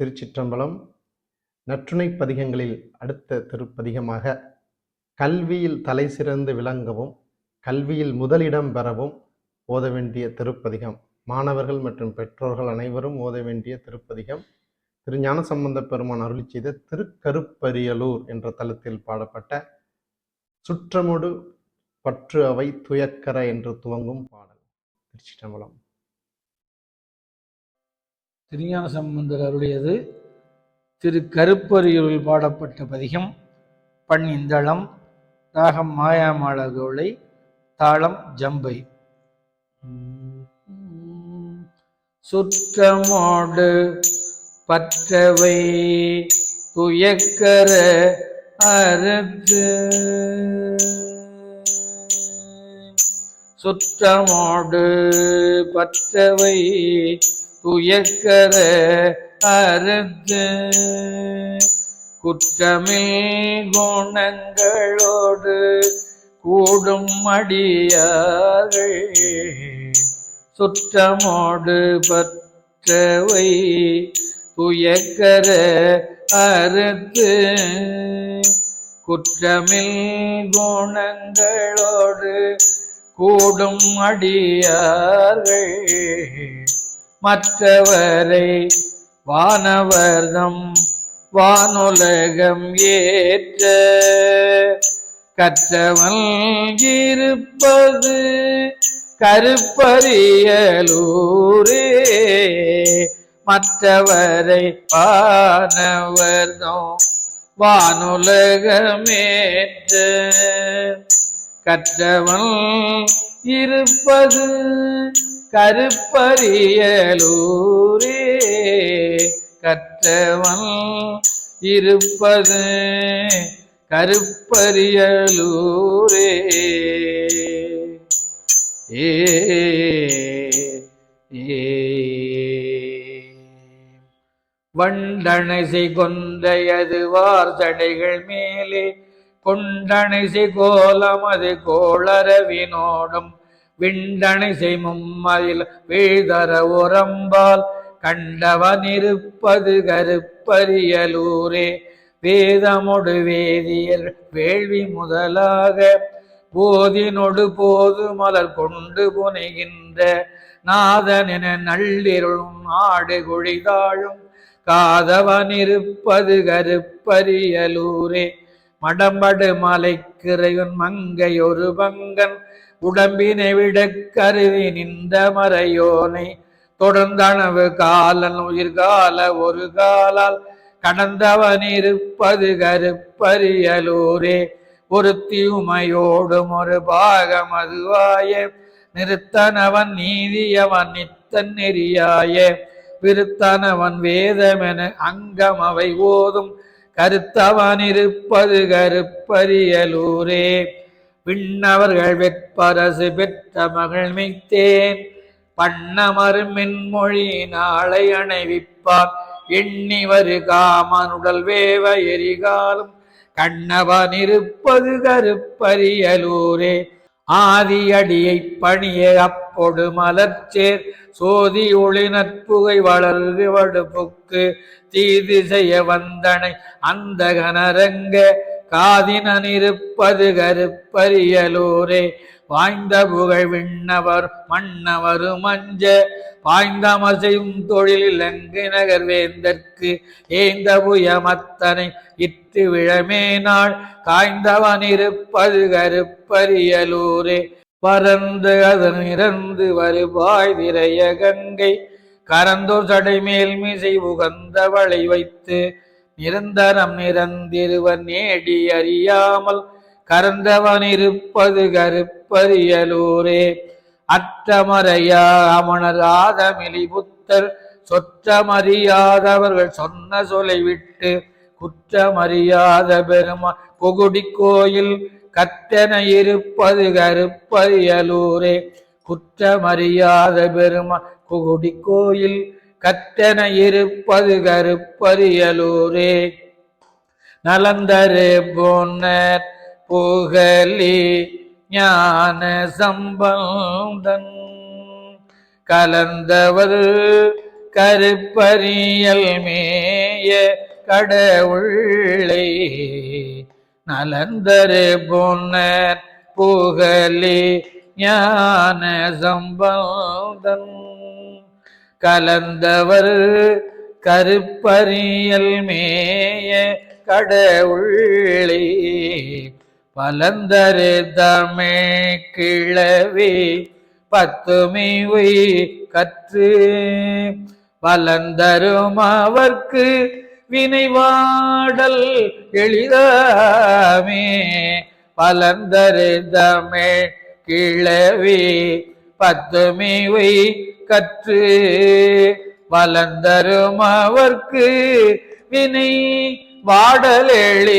திருச்சிற்றம்பலம் நற்றுணை பதிகங்களில் அடுத்த திருப்பதிகமாக கல்வியில் தலை சிறந்து விளங்கவும் கல்வியில் முதலிடம் பெறவும் ஓத வேண்டிய திருப்பதிகம். மாணவர்கள் மற்றும் பெற்றோர்கள் அனைவரும் ஓத வேண்டிய திருப்பதிகம். திரு ஞானசம்பந்த பெருமான் அருளி செய்த திருக்கருப்பரியலூர் என்ற தலத்தில் பாடப்பட்ட சுற்றமுடு பற்று அவை துயக்கர என்று துவங்கும் பாடல். திருச்சிற்றம்பலம். திருஞான சம்பந்தர் அருளியது திரு கருப்பரியூரில் பாடப்பட்ட பதிகம் பண் இந்தளம் ராகம் மாயாமாளகோளை தாளம் ஜம்பை. சுற்றமோடு பற்றவை துயக்கர அறுத்து. சுற்றமோடு பற்றவை துயக்கர அருந்து குற்றமில் குணங்களோடு கூடும் அடியார்கள். சுற்றமோடு பற்றவை துயக்கர அறுத்து குற்றமில் குணங்களோடு கூடும் அடியார்கள். மற்றவரை வானவர்தம் வானுலகம் ஏற்ற கற்றவன் இருப்பது கருப்பரியலூரே மற்றவரை பானவர்தம் வானுலகமேற்ற கற்றவன் இருப்பது கருப்பரியலூரே கற்றவன் இருப்பது கருப்பரியலூரே. ஏ ஏ. வண்டணைசை கொண்டையது வார்சடைகள் மேலே கொண்டணைசை கோலமது கோளரவினோடும் விண்டனை மும்மதில் வீழ்தர உரம்பால் கண்டவனிருப்பது கருப்பரியலூரே. வேதமொடு வேதியர் வேள்வி முதலாக போதினொடு போது மலர் கொண்டு புனைகின்ற நாதனென நள்ளிருளும் நாடு குழிதாழும் காதவனிருப்பது கருப்பரியலூரே. மடம்படு மலைக்கிறைவன் மங்கை ஒரு பங்கன் உடம்பினை விட கருவி நின்ற மறையோனை தொடர்ந்தனவு காலன் உயிர்கால ஒரு காலால் கடந்தவன் இருப்பது கருப்பரியலூரே ஒரு தீமையோடும் ஒரு பாகம் அதுவாயே. நிறுத்தனவன் நீதியவன் நித்தன் நெறியாயே. விருத்தனவன் வேதமென அங்கம் அவை ஓதும். கருத்தவனிருப்பது கருப்பரியலூரே விண்ணவர்கள் வெற்பரசு பெற்ற மகள் மித்தேன் பண்ணமரு மின்மொழி நாளை அணைவிப்பார். எண்ணி வரு காமனுடல் வேவ எரிகாலும். கண்ணவனிருப்பது கருப்பரியலூரே ஆதியடியை பணிய பொடு மலர்ச்சேர் சோதி ஒளி நட்புகை வளர்கு வடுப்புக்கு தீது செய்ய வந்தனை அந்த கனரங்க காதினன் இருப்பது கருப்பரியலூரே. வாய்ந்த புகழ் விண்ணவர் மன்னவரு மஞ்ச பாய்ந்தமசையும் தொழிலில் எங்கு நகர்வேந்தற்கு ஏந்த புயமத்தனை இட்டு விழமே நாள் காய்ந்தவனிருப்பது கருப்பரியலூரே. பறந்து அதன் இறந்து வருவாய் திரைய கங்கை. கரந்தோர் சடை மேல் உகந்தவளை வைத்து நிரந்தரம் நிரந்திருவன் நேடி அறியாமல் கரந்தவன் இருப்பது கருப்பரியலூரே அற்றமறையா அமணர் ஆதமிலி புத்தர் சொற்றமறியாதவர்கள் சொன்ன சொலை விட்டு குற்றமறியாத பெருமா கொகுடி கோயில் கத்தென இருப்பது கருப்பரியலூரே குற்றமறியாத பெருமா குகுடி கோயில். கத்தென இருப்பது கருப்பரியலூரே நலந்தரு போன்னர் புகழி ஞான சம்பந்தன். கலந்தவர் கருப்பரியல் மேய கடவுளை. நலந்தரு பொன்னர் புகழே ஞான சம்பந்தன். கலந்தவர் கருப்பறியல் மேய கடவுளே பலந்தரு தமிழ் கிழவி பத்துமிவை கற்று பலந்தரும் அவர்க்கு வினைவாடல் எளிதாமே பலந்தரு கிழவி பத்துமிவை கற்று வளர்ந்தரும் அவர்க்கு வினை வாடல் எளிதாமே